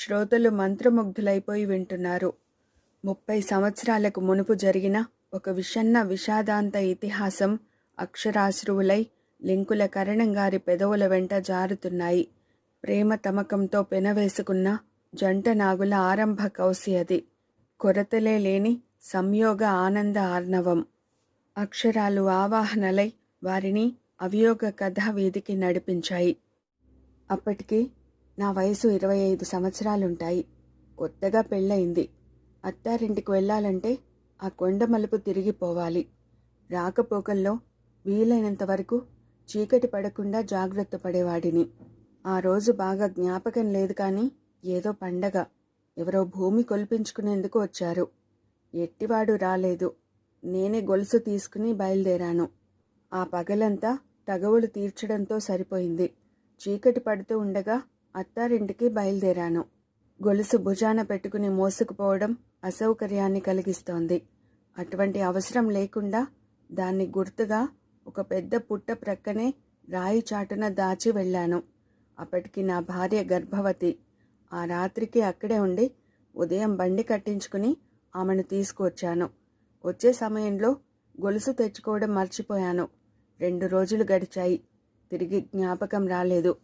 శ్రోతలు మంత్రముగ్ధులైపోయి వింటున్నారు. ముప్పై సంవత్సరాలకు మునుపు జరిగిన ఒక విషన్న విషాదాంత ఇతిహాసం అక్షరాశ్రువులై లింకుల కరణం గారి పెదవుల వెంట జారుతున్నాయి. ప్రేమ తమకంతో పెనవేసుకున్న జంట నాగుల ఆరంభ కౌసి అది. కొరతలే లేని సంయోగ ఆనంద ఆర్ణవం అక్షరాలు ఆవాహనలై వారిని అవియోగ కథా వీధికి నడిపించాయి. అప్పటికి నా వయసు ఇరవై ఐదు సంవత్సరాలుంటాయి. కొత్తగా పెళ్ళయింది. అత్తారింటికి వెళ్ళాలంటే ఆ కొండ మలుపు తిరిగిపోవాలి రాకపోకల్లో వీలైనంత వరకు చీకటి పడకుండా జాగ్రత్త పడేవాడిని. ఆ రోజు బాగా జ్ఞాపకం లేదు కానీ ఏదో పండగ. ఎవరో భూమి కొల్పించుకునేందుకు వచ్చారు. ఎట్టివాడు రాలేదు. నేనే గొలుసు తీసుకుని బయలుదేరాను. ఆ పగలంతా తగవులు తీర్చడంతో సరిపోయింది. చీకటి పడుతూ ఉండగా అత్తారింటికి బయలుదేరాను. గొలుసు భుజాన పెట్టుకుని మోసుకుపోవడం అసౌకర్యాన్ని కలిగిస్తోంది. అటువంటి అవసరం లేకుండా దాన్ని గుర్తుగా ఒక పెద్ద పుట్ట ప్రక్కనే రాయి చాటున దాచి వెళ్ళాను. అప్పటికి నా భార్య గర్భవతి. ఆ రాత్రికి అక్కడే ఉండి ఉదయం బండి కట్టించుకుని ఆమెను తీసుకువచ్చాను. వచ్చే సమయంలో గొలుసు తెచ్చుకోవడం మర్చిపోయాను. రెండు రోజులు గడిచాయి. తిరిగి జ్ఞాపకం రాలేదు.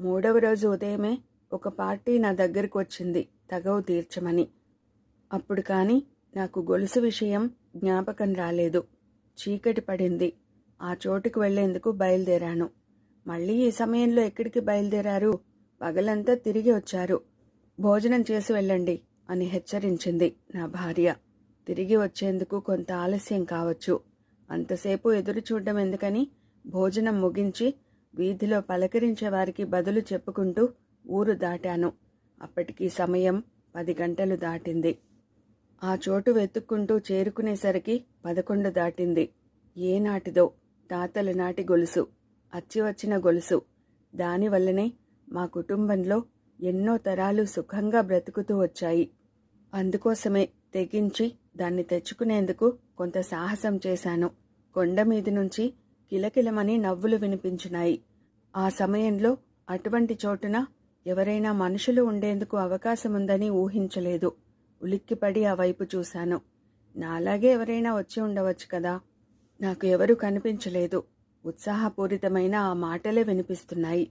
మూడవ రోజు ఉదయమే ఒక పార్టీ నా దగ్గరకు వచ్చింది తగవు తీర్చమని. అప్పుడు కానీ నాకు గొలుసు విషయం జ్ఞాపకం రాలేదు. చీకటి పడింది. ఆ చోటుకు వెళ్ళేందుకు బయలుదేరాను. మళ్ళీ ఈ సమయంలో ఎక్కడికి బయలుదేరారు? పగలంతా తిరిగి వచ్చారు. భోజనం చేసి వెళ్ళండి అని హెచ్చరించింది నా భార్య. తిరిగి వచ్చేందుకు కొంత ఆలస్యం కావచ్చు. అంతసేపు ఎదురు చూడడం ఎందుకని భోజనం ముగించి వీధిలో పలకరించే వారికి బదులు చెప్పుకుంటూ ఊరు దాటాను. అప్పటికి సమయం పది గంటలు దాటింది. ఆ చోటు వెతుక్కుంటూ చేరుకునేసరికి పదకొండు దాటింది. ఏనాటిదో తాతల నాటి గొలుసు అచ్చి వచ్చిన గొలుసు. దానివల్లనే మా కుటుంబంలో ఎన్నో తరాలు సుఖంగా బ్రతుకుతూ వచ్చాయి. అందుకోసమే తెగించి దాన్ని తెచ్చుకునేందుకు కొంత సాహసం చేశాను. కొండ మీది నుంచి కిలకిలమని నవ్వులు వినిపించినాయి. ఆ సమయంలో అటువంటి చోటున ఎవరైనా మనుషులు ఉండేందుకు అవకాశముందని ఊహించలేదు. ఉలిక్కిపడి ఆ వైపు చూశాను. నాలాగే ఎవరైనా వచ్చి ఉండవచ్చు కదా? నాకు ఎవరూ కనిపించలేదు. ఉత్సాహపూరితమైన ఆ మాటలే వినిపిస్తున్నాయి.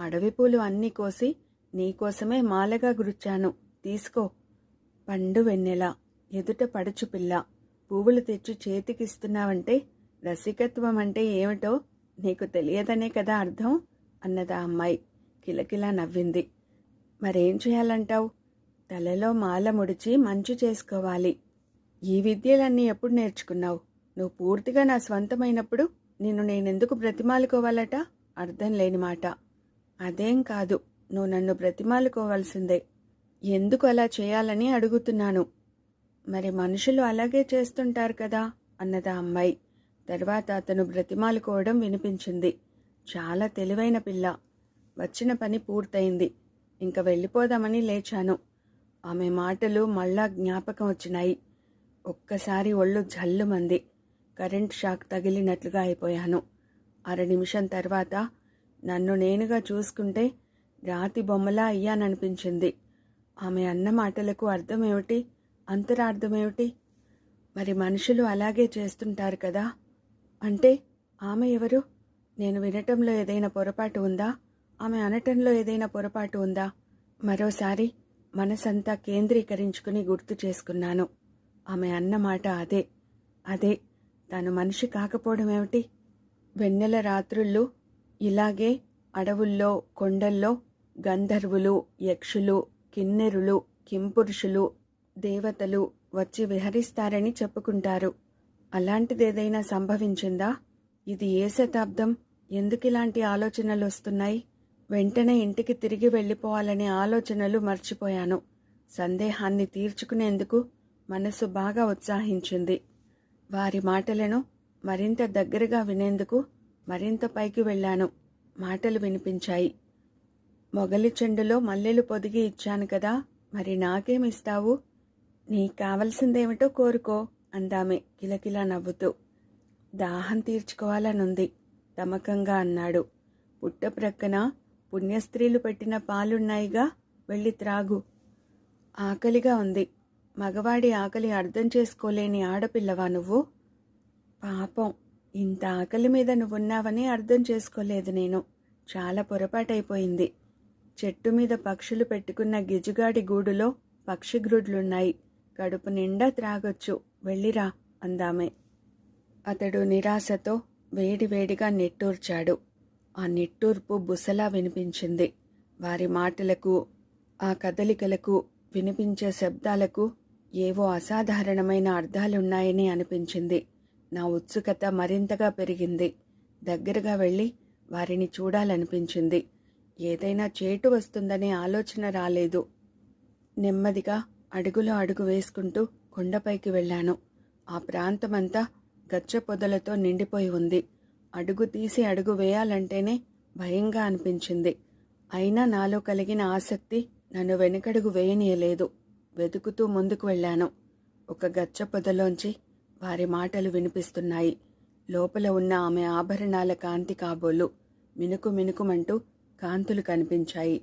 అడవి పూలు అన్నీ కోసి నీకోసమే మాలగా గురిచాను తీసుకో. పండు వెన్నెల. ఎదుట పడుచు పిల్ల. పువ్వులు తెచ్చి చేతికిస్తున్నావంటే రసికత్వం అంటే ఏమిటో నీకు తెలియదనే కదా అర్థం? అన్నదా అమ్మాయి. కిలకిలా నవ్వింది. మరేం చేయాలంటావు? తలలో మాల ముడిచి మంచు చేసుకోవాలి. ఈ విద్యలన్నీ ఎప్పుడు నేర్చుకున్నావు? నువ్వు పూర్తిగా నా స్వంతమైనప్పుడు నిన్ను నేనెందుకు బ్రతిమాలుకోవాలట? అర్థం లేని మాట. అదేం కాదు. నువ్వు నన్ను బ్రతిమాలుకోవాల్సిందే. ఎందుకు అలా చేయాలని అడుగుతున్నాను. మరి మనుషులు అలాగే చేస్తుంటారు కదా? అన్నదా అమ్మాయి. తర్వాత అతను బ్రతిమాలుకోవడం వినిపించింది. చాలా తెలివైన పిల్ల. వచ్చిన పని పూర్తయింది. ఇంక వెళ్ళిపోదామని లేచాను. ఆమె మాటలు మళ్ళా జ్ఞాపకం వచ్చినాయి. ఒక్కసారి ఒళ్ళు జల్లుమంది. కరెంట్ షాక్ తగిలినట్లుగా అయిపోయాను. అర నిమిషం తర్వాత నన్ను నేనుగా చూసుకుంటే రాతి బొమ్మలా అయ్యాననిపించింది. ఆమె అన్న మాటలకు అర్థమేమిటి? అంతరార్థమేమిటి? మరి మనుషులు అలాగే చేస్తుంటారు కదా. అంటే ఆమె ఎవరు? నేను వినటంలో ఏదైనా పొరపాటు ఉందా? ఆమె అనటంలో ఏదైనా పొరపాటు ఉందా? మరోసారి మనసంతా కేంద్రీకరించుకుని గుర్తు చేసుకున్నాను. ఆమె అన్నమాట అదే. అదే తను మనిషి కాకపోవడం ఏమిటి? వెన్నెల రాత్రుళ్ళు ఇలాగే అడవుల్లో కొండల్లో గంధర్వులు యక్షులు కిన్నెరులు కింపురుషులు దేవతలు వచ్చి విహరిస్తారని చెప్పుకుంటారు. అలాంటిదేదైనా సంభవించిందా? ఇది ఏ శతాబ్దం? ఎందుకిలాంటి ఆలోచనలు వస్తున్నాయి? వెంటనే ఇంటికి తిరిగి వెళ్ళిపోవాలనే ఆలోచనలు మర్చిపోయాను. సందేహాన్ని తీర్చుకునేందుకు మనసు బాగా ఉత్సాహించింది. వారి మాటలను మరింత దగ్గరగా వినేందుకు మరింత పైకి వెళ్ళాను. మాటలు వినిపించాయి. మొగలి చెండులో మల్లెలు పొదిగి ఇచ్చాను కదా మరి నాకేమిస్తావు నీకు కావలసిందేమిటో కోరుకో. అందామె కిలకిలా నవ్వుతూ దాహం తీర్చుకోవాలనుంది తమకంగా అన్నాడు. పుట్ట ప్రక్కన పుణ్యస్త్రీలు పెట్టిన పాలున్నాయిగా వెళ్ళి త్రాగు. ఆకలిగా ఉంది. మగవాడి ఆకలి అర్థం చేసుకోలేని ఆడపిల్లవా నువ్వు? పాపం ఇంత ఆకలి మీద నువ్వున్నావని అర్థం చేసుకోలేదు నేను. చాలా పొరపాటైపోయింది. చెట్టు మీద పక్షులు పెట్టుకున్న గిజుగాడి గూడులో పక్షిగ్రుడ్లున్నాయి కడుపు నిండా త్రాగొచ్చు. వెళ్ళిరా అందామే. అతడు నిరాశతో వేడివేడిగా నిట్టూర్చాడు. ఆ నిట్టూర్పు బుసలా వినిపించింది. వారి మాటలకు ఆ కదలికలకు వినిపించే శబ్దాలకు ఏవో అసాధారణమైన అర్థాలున్నాయని అనిపించింది. నా ఉత్సుకత మరింతగా పెరిగింది. దగ్గరగా వెళ్ళి వారిని చూడాలనిపించింది. ఏదైనా చేటు వస్తుందనే ఆలోచన రాలేదు. నెమ్మదిగా అడుగులో అడుగు వేసుకుంటూ కొండపైకి వెళ్ళాను. ఆ ప్రాంతమంతా గచ్చ పొదలతో నిండిపోయి ఉంది. అడుగు తీసి అడుగు వేయాలంటేనే భయంగా అనిపించింది. అయినా నాలో కలిగిన ఆసక్తి నన్ను వెనుకడుగు వేయనీయలేదు. వెతుకుతూ ముందుకు వెళ్ళాను. ఒక గచ్చ పొదలోంచి వారి మాటలు వినిపిస్తున్నాయి. లోపల ఉన్న ఆమె ఆభరణాల కాంతి కాబోలు మినుకు మినుకుమంటూ కాంతులు కనిపించాయి.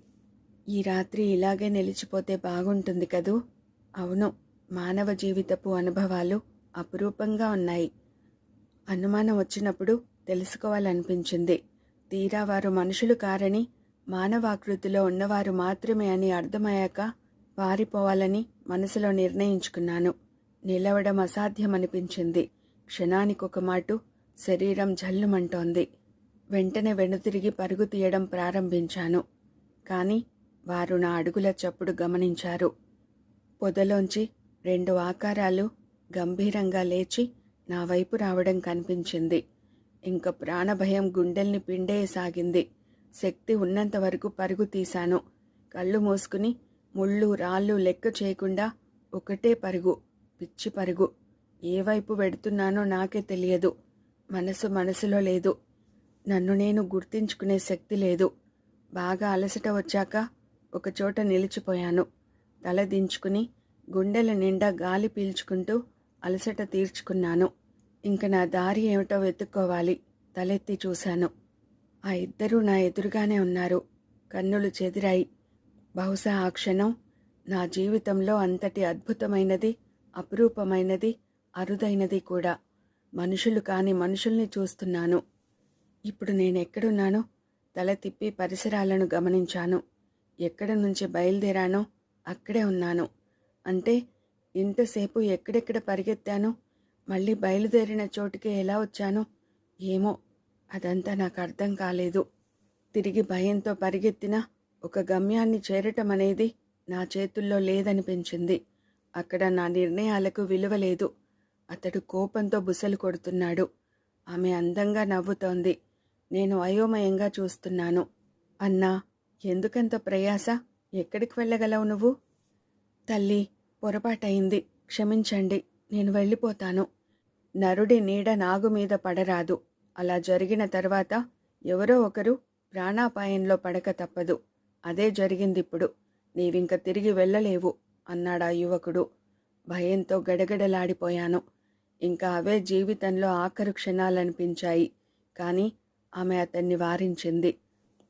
ఈ రాత్రి ఇలాగే నిలిచిపోతే బాగుంటుంది కదూ? అవును మానవ జీవితపు అనుభవాలు అపురూపంగా ఉన్నాయి. అనుమానం వచ్చినప్పుడు తెలుసుకోవాలనిపించింది. తీరా వారు మనుషులు కారని మానవాకృతిలో ఉన్నవారు మాత్రమే అని అర్థమయ్యాక పారిపోవాలని మనసులో నిర్ణయించుకున్నాను. నిలవడం అసాధ్యమనిపించింది. క్షణానికొక మాటు శరీరం జల్లుమంటోంది. వెంటనే వెనుతిరిగి పరుగు తీయడం ప్రారంభించాను. కానీ వారు నా అడుగుల చప్పుడు గమనించారు. పొదలోంచి రెండు ఆకారాలు గంభీరంగా లేచి నా వైపు రావడం కనిపించింది. ఇంక ప్రాణభయం గుండెల్ని పిండేయసాగింది. శక్తి ఉన్నంత వరకు పరుగు తీశాను. కళ్ళు మూసుకుని ముళ్ళు రాళ్ళు లెక్క చేయకుండా ఒకటే పరుగు పిచ్చి పరుగు. ఏ వైపు వెడుతున్నానో నాకే తెలియదు. మనసు మనసులో లేదు. నన్ను నేను గుర్తించుకునే శక్తి లేదు. బాగా అలసట వచ్చాక ఒకచోట నిలిచిపోయాను. తలదించుకుని గుండెల నిండా గాలి పీల్చుకుంటూ అలసట తీర్చుకున్నాను. ఇంక నా దారి ఏమిటో వెతుక్కోవాలి. తలెత్తి చూశాను. ఆ ఇద్దరూ నా ఎదురుగానే ఉన్నారు. కన్నులు చెదిరాయి. బహుశా ఆ క్షణం నా జీవితంలో అంతటి అద్భుతమైనది అపురూపమైనది అరుదైనది కూడా. మనుషులు కాని మనుషుల్ని చూస్తున్నాను. ఇప్పుడు నేను ఎక్కడున్నానో తల తిప్పి పరిసరాలను గమనించాను. ఎక్కడ నుంచి బయలుదేరానో అక్కడే ఉన్నాను. అంటే ఇంతసేపు ఎక్కడెక్కడ పరిగెత్తానో? మళ్ళీ బయలుదేరిన చోటుకి ఎలా వచ్చానో? ఏమో అదంతా నాకు అర్థం కాలేదు. తిరిగి భయంతో పరిగెత్తిన ఒక గమ్యాన్ని చేరటం అనేది నా చేతుల్లో లేదనిపించింది. అక్కడ నా నిర్ణయాలకు విలువ లేదు. అతడు కోపంతో బుసలు కొడుతున్నాడు. ఆమె అందంగా నవ్వుతోంది. నేను అయోమయంగా చూస్తున్నాను. అన్నా ఎందుకంత ప్రయాస? ఎక్కడికి వెళ్ళగలవు నువ్వు? తల్లి పొరపాటయింది. క్షమించండి నేను వెళ్ళిపోతాను. నరుడి నీడ నాగు మీద పడరాదు. అలా జరిగిన తర్వాత ఎవరో ఒకరు ప్రాణాపాయంలో పడక తప్పదు. అదే జరిగిందిప్పుడు. నీవింక తిరిగి వెళ్ళలేవు అన్నాడా యువకుడు. భయంతో గడగడలాడిపోయాను. ఇంకా అవే జీవితంలో ఆఖరు క్షణాలనిపించాయి. కానీ ఆమె అతన్ని వారించింది.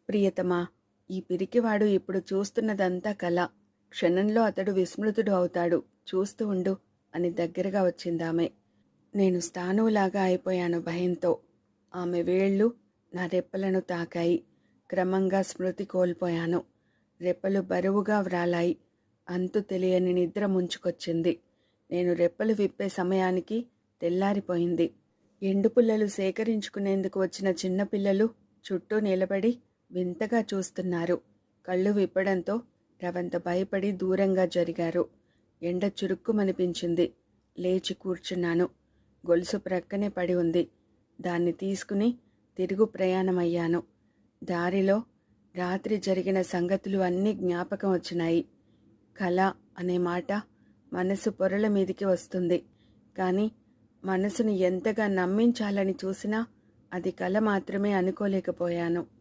ప్రియతమా ఈ పిరికివాడు ఇప్పుడు చూస్తున్నదంతా కళ క్షణంలో అతడు విస్మృతుడు అవుతాడు. చూస్తూ ఉండు అని దగ్గరగా వచ్చిందామె. నేను స్థానువులాగా అయిపోయాను భయంతో. ఆమె వేళ్ళు నా రెప్పలను తాకాయి. క్రమంగా స్మృతి కోల్పోయాను. రెప్పలు బరువుగా వ్రాలాయి. అంతు తెలియని నిద్ర ముంచుకొచ్చింది. నేను రెప్పలు విప్పే సమయానికి తెల్లారిపోయింది. ఎండుపుల్లలు సేకరించుకునేందుకు వచ్చిన చిన్నపిల్లలు చుట్టూ నిలబడి వింతగా చూస్తున్నారు. కళ్ళు విప్పడంతో రవంత భయపడి దూరంగా జరిగారు. ఎండ చురుక్కుమనిపించింది. లేచి కూర్చున్నాను. గొలుసు ప్రక్కనే పడి ఉంది. దాన్ని తీసుకుని తిరుగు ప్రయాణమయ్యాను. దారిలో రాత్రి జరిగిన సంగతులు అన్నీ జ్ఞాపకం వచ్చినాయి. కళ అనే మాట మనసు పొరల మీదికి వస్తుంది. కానీ మనసును ఎంతగా నమ్మించాలని చూసినా అది కళ మాత్రమే అనుకోలేకపోయాను.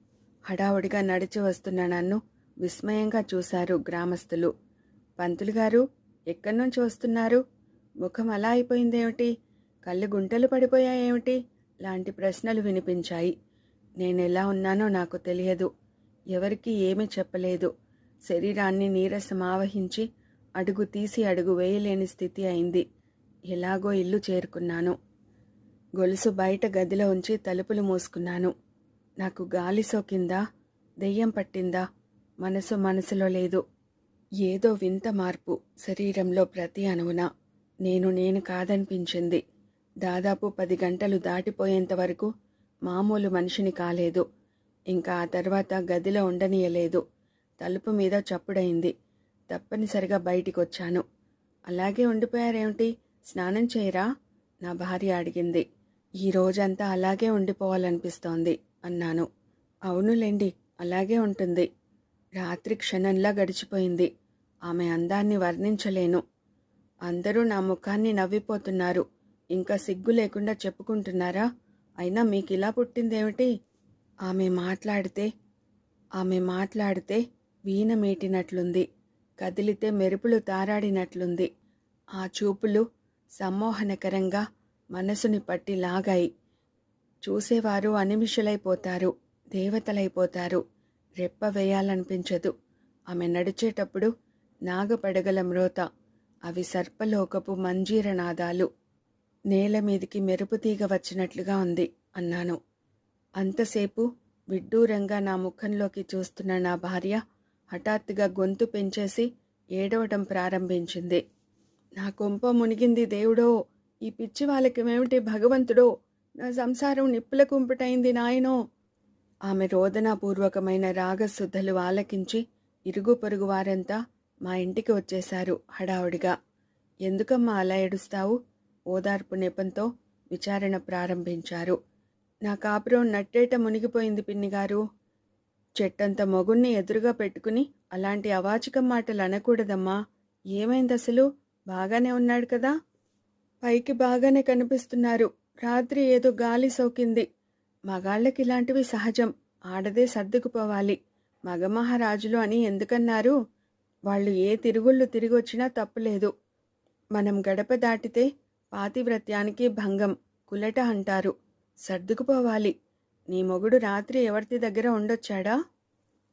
హడావుడిగా నడిచి వస్తున్న నన్ను విస్మయంగా చూశారు గ్రామస్తులు. పంతులు గారు ఎక్కడి నుంచి వస్తున్నారు? ముఖం అలా అయిపోయిందేమిటి? కళ్ళు గుంటలు పడిపోయాయేమిటి? లాంటి ప్రశ్నలు వినిపించాయి. నేనెలా ఉన్నానో నాకు తెలియదు. ఎవరికి ఏమీ చెప్పలేదు. శరీరాన్ని నీరసం ఆవహించి అడుగు తీసి అడుగు వేయలేని స్థితి అయింది. ఎలాగో ఇల్లు చేరుకున్నాను. గొలుసు బయట గదిలో ఉంచి తలుపులు మూసుకున్నాను. నాకు గాలి సోకిందా? దెయ్యం పట్టిందా? మనసు మనసులో లేదు. ఏదో వింత మార్పు శరీరంలో ప్రతి అణువున. నేను నేను కాదనిపించింది. దాదాపు పది గంటలు దాటిపోయేంత వరకు మామూలు మనిషిని కాలేదు. ఇంకా ఆ తర్వాత గదిలో ఉండనీయలేదు. తలుపు మీద చప్పుడైంది. తప్పనిసరిగా బయటికి వచ్చాను అలాగే ఉండిపోయారేమిటి? స్నానం చేయరా? నా భార్య అడిగింది. ఈ రోజంతా అలాగే ఉండిపోవాలనిపిస్తోంది. అన్నాను. అవునులేండి అలాగే ఉంటుంది. రాత్రి క్షణంలా గడిచిపోయింది. ఆమె అందాన్ని వర్ణించలేను. అందరూ నా ముఖాన్ని నవ్విపోతున్నారు. ఇంకా సిగ్గు లేకుండా చెప్పుకుంటున్నారా? అయినా మీకు ఇలా పుట్టిందేమిటి? ఆమె మాట్లాడితే ఆమె మాట్లాడితే వీణ మీటినట్లుంది. కదిలితే మెరుపులు తారాడినట్లుంది. ఆ చూపులు సమ్మోహనకరంగా మనసుని పట్టి లాగాయి. చూసేవారు అనిమిషులైపోతారు దేవతలైపోతారు. రెప్ప వేయాలనిపించదు. ఆమె నడిచేటప్పుడు నాగపడగల మ్రోత అవి సర్పలోకపు మంజీర నాదాలు నేల మీదికి మెరుపు తీగ వచ్చినట్లుగా ఉంది అన్నాను. అంతసేపు విడ్డూరంగా నా ముఖంలోకి చూస్తున్న నా భార్య హఠాత్తుగా గొంతు పెంచేసి ఏడవటం ప్రారంభించింది. నా కొంప మునిగింది దేవుడో ఈ పిచ్చి వాళ్ళకేమిటి భగవంతుడో? నా సంసారం నిప్పుల కుంపటైంది నాయనో. ఆమె రోదనాపూర్వకమైన రాగశుద్ధలు ఆలకించి ఇరుగు పొరుగు వారంతా మా ఇంటికి వచ్చేశారు హడావుడిగా. ఎందుకమ్మా అలా ఏడుస్తావు? ఓదార్పు నెపంతో విచారణ ప్రారంభించారు. నా కాపురం నట్టేట మునిగిపోయింది పిన్నిగారు. చెట్టంత మొగుణ్ణి ఎదురుగా పెట్టుకుని అలాంటి అవాచకం మాటలు అనకూడదమ్మా. ఏమైంది అసలు బాగానే ఉన్నాడు కదా? పైకి బాగానే కనిపిస్తున్నారు. రాత్రి ఏదో గాలి సోకింది. మగాళ్ళకి ఇలాంటివి సహజం. ఆడదే సర్దుకుపోవాలి. మగమహారాజులు అని ఎందుకన్నారు? వాళ్ళు ఏ తిరుగుళ్ళు తిరిగొచ్చినా తప్పులేదు. మనం గడప దాటితే పాతివ్రత్యానికి భంగం కులట అంటారు. సర్దుకుపోవాలి. నీ మొగుడు రాత్రి ఎవరిది దగ్గర ఉండొచ్చాడా?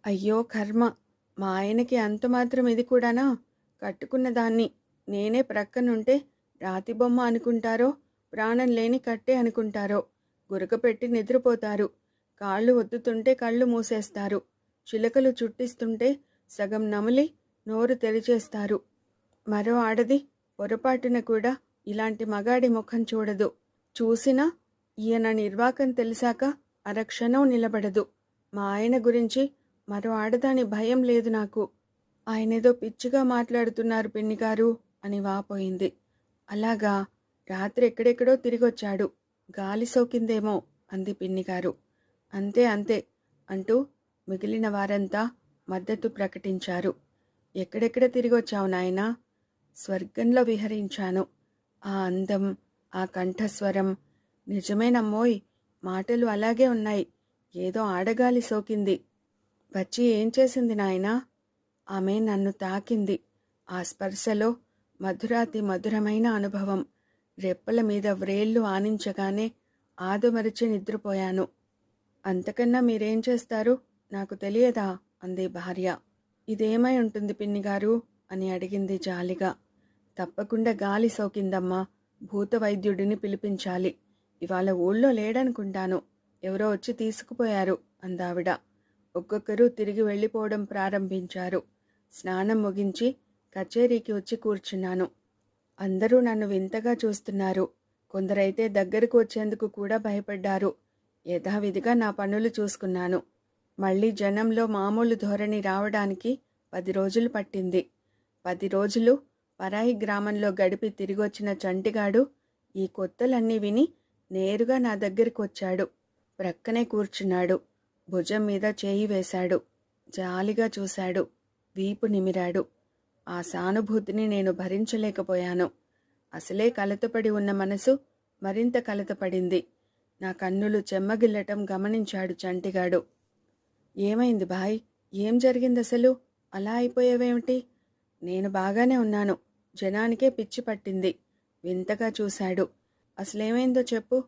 అయ్యో కర్మ. మా ఆయనకి అంత మాత్రం ఇది కూడానా? కట్టుకున్న దాన్ని నేనే ప్రక్కనుంటే రాతి బొమ్మ అనుకుంటారో? ప్రాణం లేని కట్టే అనుకుంటారో? గురకపెట్టి నిద్రపోతారు. కాళ్ళు ఒత్తుతుంటే కళ్ళు మూసేస్తారు. చిలకలు చుట్టిస్తుంటే సగం నమిలి నోరు తెరిచేస్తారు. మరో ఆడది పొరపాటున కూడా ఇలాంటి మగాడి ముఖం చూడదు. చూసినా ఈయన నిర్వాకం తెలిసాక అరక్షణం నిలబడదు. మా ఆయన గురించి మరో ఆడదాని భయం లేదు నాకు. ఆయనేదో పిచ్చిగా మాట్లాడుతున్నారు పిన్నిగారు అని వాపోయింది. అలాగా రాత్రి ఎక్కడెక్కడో తిరిగొచ్చాడు. గాలి సోకిందేమో అంది పిన్నిగారు. అంతే అంతే అంటూ మిగిలిన వారంతా మద్దతు ప్రకటించారు. ఎక్కడెక్కడ తిరిగొచ్చావు నాయనా? స్వర్గంలో విహరించాను. ఆ అందం ఆ కంఠస్వరం నిజమేనమ్మోయ్ మాటలు అలాగే ఉన్నాయి. ఏదో ఆడగాలి సోకింది. వచ్చి ఏం చేసింది నాయనా? ఆమె నన్ను తాకింది. ఆ స్పర్శలో మధురాతి మధురమైన అనుభవం. రెప్పల మీద వ్రేళ్ళు ఆనించగానే ఆదుమరిచి నిద్రపోయాను. అంతకన్నా మీరేం చేస్తారు? నాకు తెలియదా? అంది భార్య. ఇదేమై ఉంటుంది పిన్నిగారు? అని అడిగింది జాలిగా. తప్పకుండా గాలి సోకిందమ్మా. భూత వైద్యుడిని పిలిపించాలి. ఇవాళ ఊళ్ళో లేడనుకుంటాను. ఎవరో వచ్చి తీసుకుపోయారు అందావిడ. ఒక్కొక్కరు తిరిగి వెళ్ళిపోవడం ప్రారంభించారు. స్నానం ముగించి కచేరీకి వచ్చి కూర్చున్నాను. అందరూ నన్ను వింతగా చూస్తున్నారు. కొందరైతే దగ్గరకు వచ్చేందుకు కూడా భయపడ్డారు. యథావిధిగా నా పనులు చూసుకున్నాను. మళ్ళీ జనంలో మామూలు ధోరణి రావడానికి పది రోజులు పట్టింది. పది రోజులు పరాయి గ్రామంలో గడిపి తిరిగొచ్చిన చంటిగాడు ఈ కొత్తలన్నీ విని నేరుగా నా దగ్గరికి వచ్చాడు. ప్రక్కనే కూర్చున్నాడు. భుజం మీద చేయి వేశాడు. జాలిగా చూశాడు. వీపు నిమిరాడు. ఆ సానుభూతిని నేను భరించలేకపోయాను. అసలే కలతపడి ఉన్న మనసు మరింత కలతపడింది. నా కన్నులు చెమ్మగిల్లటం గమనించాడు చంటిగాడు. ఏమైంది బాయ్? ఏం జరిగింది అసలు అలా అయిపోయావేమిటి? నేను బాగానే ఉన్నాను. జనానికే పిచ్చి పట్టింది. వింతగా చూశాడు. అసలేమైందో చెప్పు.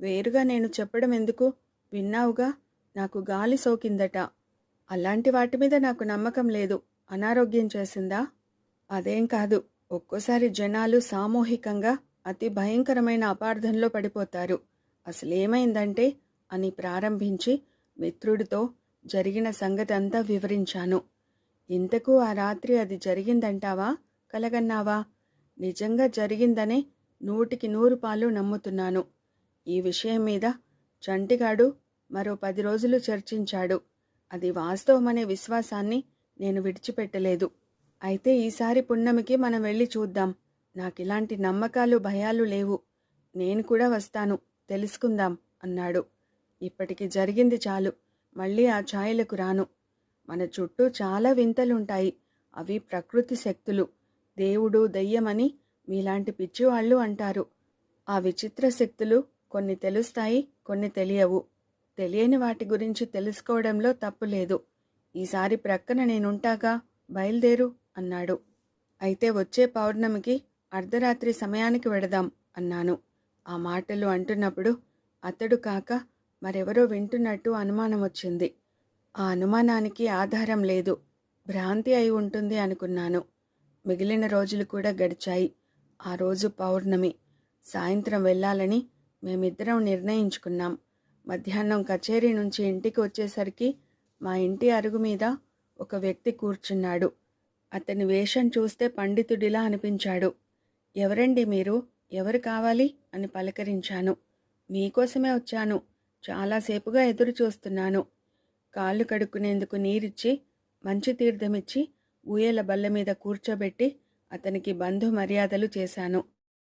వేరుగా నేను చెప్పడం ఎందుకు? విన్నావుగా? నాకు గాలి సోకిందట. అలాంటి వాటి మీద నాకు నమ్మకం లేదు. అనారోగ్యం చేసిందా? అదేం కాదు. ఒక్కోసారి జనాలు సామూహికంగా అతి భయంకరమైన అపార్థంలో పడిపోతారు. అసలేమైందంటే అని ప్రారంభించి మిత్రుడితో జరిగిన సంగతి అంతా వివరించాను. ఇంతకు ఆ రాత్రి అది జరిగిందంటావా? కలగన్నావా? నిజంగా జరిగిందనే నూటికి నూరు పాలు నమ్ముతున్నాను. ఈ విషయం మీద చంటిగాడు మరో పది రోజులు చర్చించాడు. అది వాస్తవమనే విశ్వాసాన్ని నేను విడిచిపెట్టలేదు. అయితే ఈసారి పున్నమికి మనం వెళ్ళి చూద్దాం. నాకిలాంటి నమ్మకాలు భయాలు లేవు. నేను కూడా వస్తాను. తెలుసుకుందాం అన్నాడు. ఇప్పటికి జరిగింది చాలు. మళ్ళీ ఆ ఛాయలకు రాను. మన చుట్టూ చాలా వింతలుంటాయి. అవి ప్రకృతి శక్తులు. దేవుడు దయ్యమని మీలాంటి పిచ్చివాళ్ళు అంటారు. ఆ విచిత్ర శక్తులు కొన్ని తెలుస్తాయి కొన్ని తెలియవు. తెలియని వాటి గురించి తెలుసుకోవడంలో తప్పు లేదు. ఈసారి ప్రక్కన నేనుంటాగా? బయలుదేరు అన్నాడు. అయితే వచ్చే పౌర్ణమికి అర్ధరాత్రి సమయానికి వెడదాం అన్నాను. ఆ మాటలు అంటున్నప్పుడు అతడు కాక మరెవరో వింటున్నట్టు అనుమానం వచ్చింది. ఆ అనుమానానికి ఆధారం లేదు. భ్రాంతి అయి ఉంటుంది అనుకున్నాను. మిగిలిన రోజులు కూడా గడిచాయి. ఆ రోజు పౌర్ణమి. సాయంత్రం వెళ్ళాలని మేమిద్దరం నిర్ణయించుకున్నాం. మధ్యాహ్నం కచేరీ నుంచి ఇంటికి వచ్చేసరికి మా ఇంటి అరుగు మీద ఒక వ్యక్తి కూర్చున్నాడు. అతని వేషం చూస్తే పండితుడిలా అనిపించాడు. ఎవరండి మీరు? ఎవరు కావాలి? అని పలకరించాను. మీకోసమే వచ్చాను. చాలాసేపుగా ఎదురు చూస్తున్నాను. కాళ్ళు కడుక్కునేందుకు నీరిచ్చి మంచి తీర్థమిచ్చి ఊయల బల్ల మీద కూర్చోబెట్టి అతనికి బంధు మర్యాదలు చేశాను.